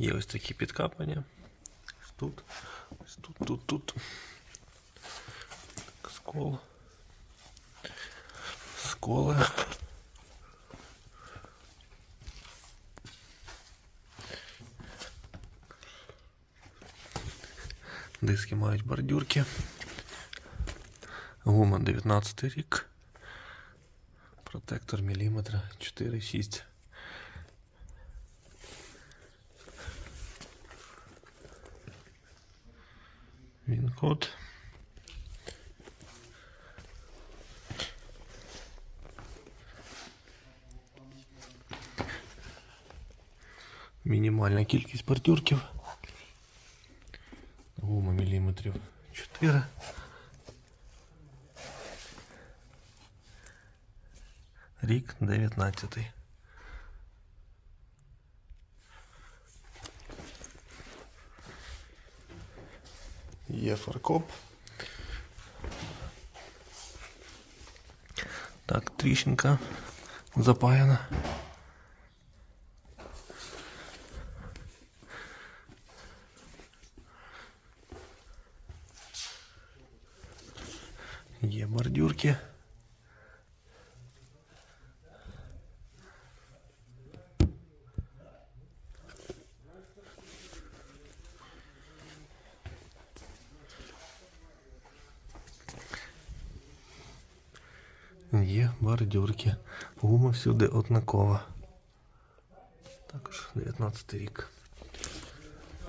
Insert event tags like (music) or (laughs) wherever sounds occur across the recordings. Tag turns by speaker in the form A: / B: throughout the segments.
A: Є ось такі підкапання. Тут, ось тут, тут, тут. Так, Скол. Сколи. Диски мають бордюрки. Гума 19 рік. Протектор міліметра 4,6. Він код. Мінімальна кількість бордюрків. Гума міліметрів 4. Рік 19. Є фаркоп. Так, тріщинка запаяна. Є бордюрки. Є бордюрки. Гума всюди однакова. Також 19 рік.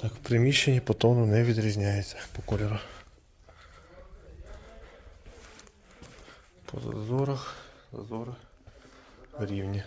A: Так, в приміщенні по тону не відрізняється по кольору. По зазорах, зазори рівні.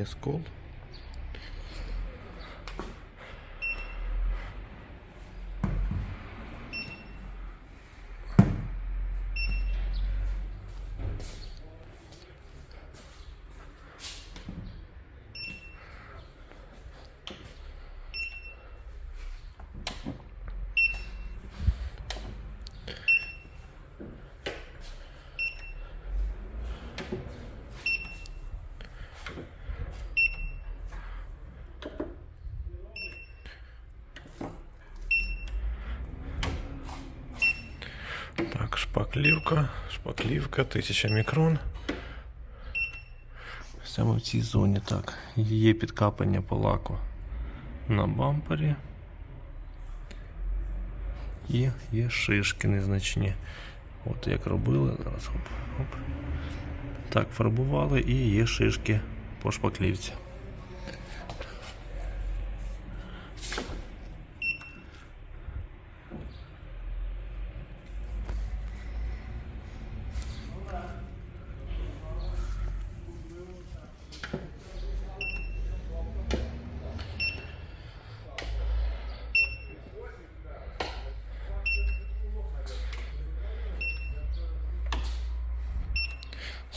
A: Є скол. Так, шпаклівка, шпаклівка, 1000 мікрон. Саме в цій зоні так. Є підкапання по лаку на бампері. І є шишки незначні. От як робили, зараз хоп, хоп. Так, фарбували і є шишки по шпаклівці.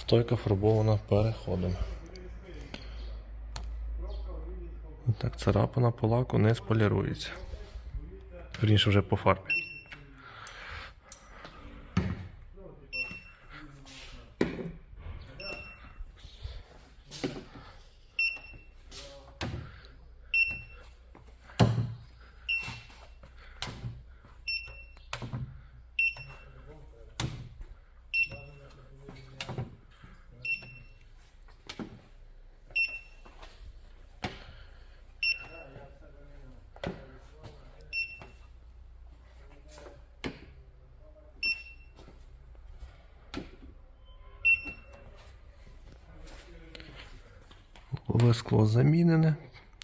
A: Стойка фарбована переходом. Так, царапина по лаку не сполірується. Верніше вже по фарбі. Скло замінене.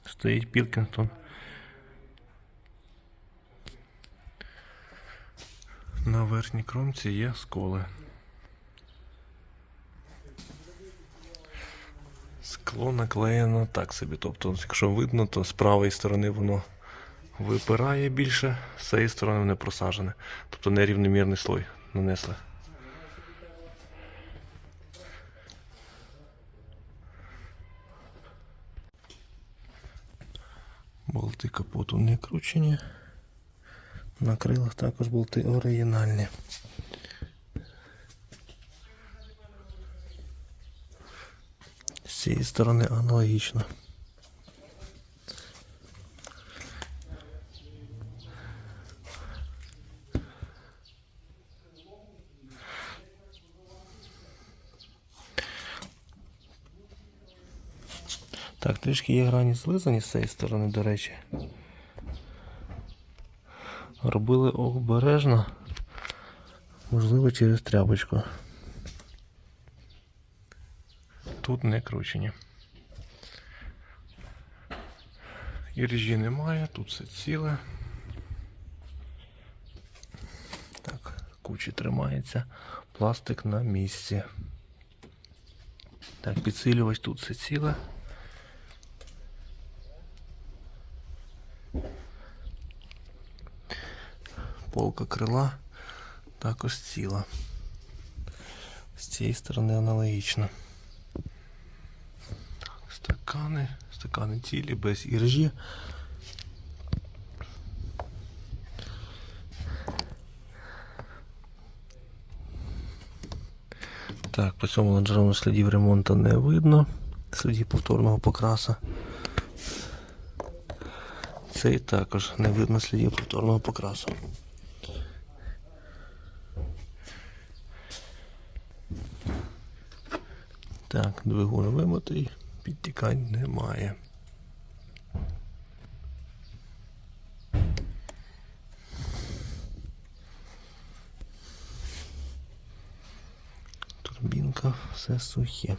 A: Стоїть Пілкінгтон. На верхній кромці є сколи. Скло наклеєно так собі. Тобто, якщо видно, то з правої сторони воно випирає більше, з цієї сторони не просажене. Тобто нерівномірний слой нанесли. Болти капоту не кручені. На крилах також болти оригінальні. З цієї сторони аналогічно. Так, трішки є грані злизані з цієї сторони, до речі. Робили обережно, можливо, через тряпочку. Тут не кручені. Іржі немає, тут все ціле. Так, кучі тримається, пластик на місці. Так, підсилювач тут все ціле. Полка крила також ціла. З цієї сторони аналогічно. Так, стакани, стакани цілі, без іржі. Так, по цьому лонжерону слідів ремонту не видно. Слідів повторного покраса. Цей також не видно слідів повторного покрасу. Так, двигун вимитий, підтікань немає. Турбінка, все сухе.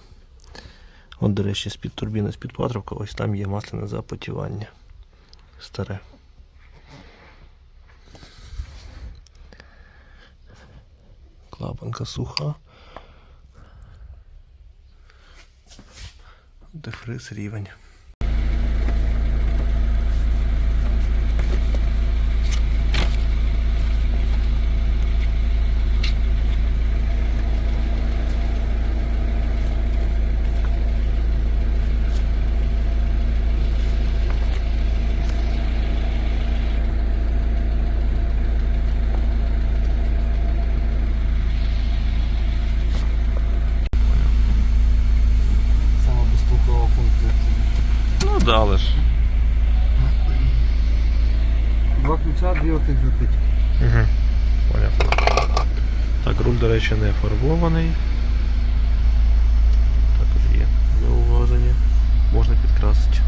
A: От, до речі, з-під турбіни, з-під патрубка, ось там є масляне запотівання. Старе. Клапанка суха. Дефриз рівень. Речі, не фарбований. Також є зауваження. Можна підкрасити.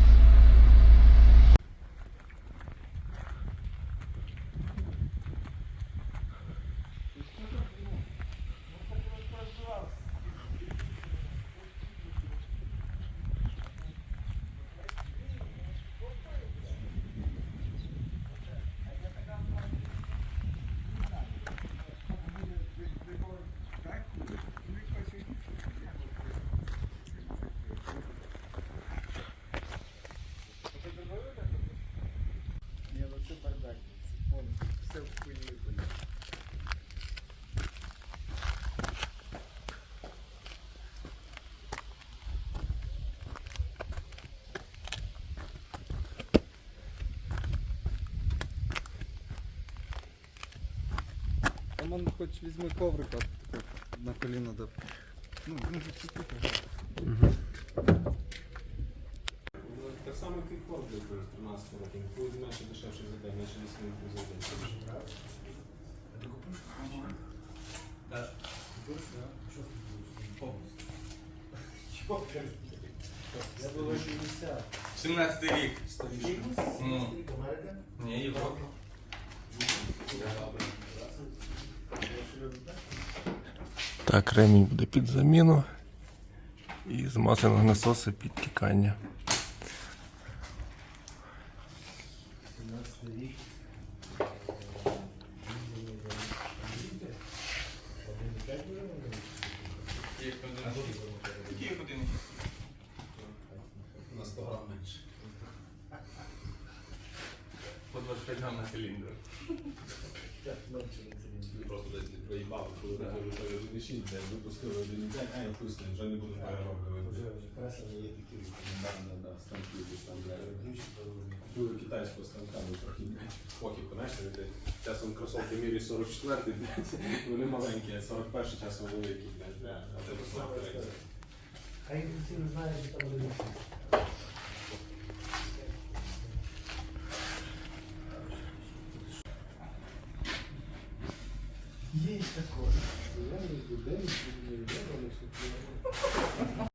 B: Ні, ну це бардак. Повністю все в хуйні виходить. Там он хоч візьми коврика тако, на коліно да. Ну, він же всі тут.
A: Угу.
C: Так само, Ford якийсь 13 років. Коли менше дешевше за день, менше лісових за день. (laughs)
B: Я був 60.
D: 17 рік. Ну. Ні, Європа.
A: Так, ремінь буде під заміну і з
D: насоси під тікання.
C: На 100 менше. Ти просто десь проїбав, коли ти вже перевищив, де випустили один день, а я вкусний, вже не буду перероблювати. Станки десь там. Купили китайського станка, ну трохи, похід, знаєш, ти часом кросовки мірі 44, блядь, вони маленькі, а 41 часом великі, блядь, а тебе слабо
E: А я не знаю, що там буде. Є такое.